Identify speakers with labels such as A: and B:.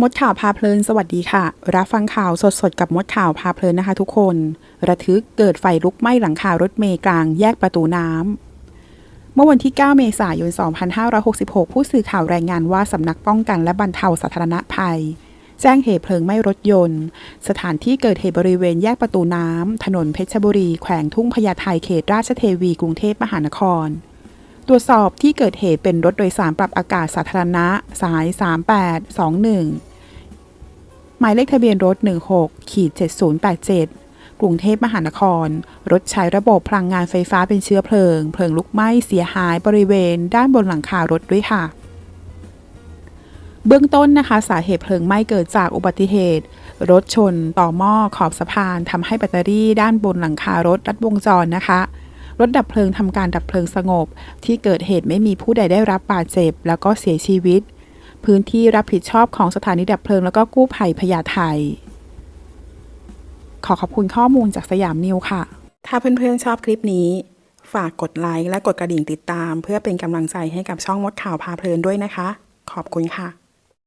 A: มดข่าวพาเพลินสวัสดีค่ะ รับฟังข่าวสดๆ กับมดข่าวพาเพลินนะคะทุกคน ระทึกเกิดไฟลุกไหม้หลังคารถเมล์กลางแยกประตูน้ำ เมื่อวันที่ 9 เมษายน 2566 ผู้สื่อข่าวรายงานว่าสำนักป้องกันและบรรเทาสาธารณภัย แจ้งเหตุเพลิงไหม้รถยนต์ สถานที่เกิดเหตุบริเวณแยกประตูน้ำ ถนนเพชรบุรี แขวงทุ่งพญาไทเขตราชเทวีกรุงเทพมหานครตรวจสอบที่เกิดเหตุเป็นรถโดยสารปรับอากาศสาธารณะ สาย 3821 หมายเลขทะเบียนรถ 16ขีด7087 กรุงเทพมหานคร รถใช้ระบบพลังงานไฟฟ้าเป็นเชื้อเพลิง เพลิงลุกไหม้เสียหายบริเวณ ด้านบนหลังคารถด้วยค่ะ เบื้องต้นนะคะ สาเหตุเพลิงไหม้เกิดจากอุบัติเหตุ รถชน ต่อหม้อขอบสะพานทำให้แบตเตอรี่ด้านบนหลังคารถรัดวงจรนะคะรถดับเพลิงทำการดับเพลิงสงบ ที่เกิดเหตุไม่มีผู้ใดได้รับบาดเจ็บ แล้วก็เสียชีวิต พื้นที่รับผิดชอบของสถานีดับเพลิง แล้วก็กู้ภัยพญาไทขอขอบคุณข้อมูลจากสยามนิวค่ะ ถ้าเพื่อนๆชอบคลิปนี้ ฝากกดไลค์และกดกระดิ่งติดตาม เพื่อเป็นกำลังใจให้กับช่องมดข่าวพาเพลินด้วยนะคะ ขอบคุณค่ะ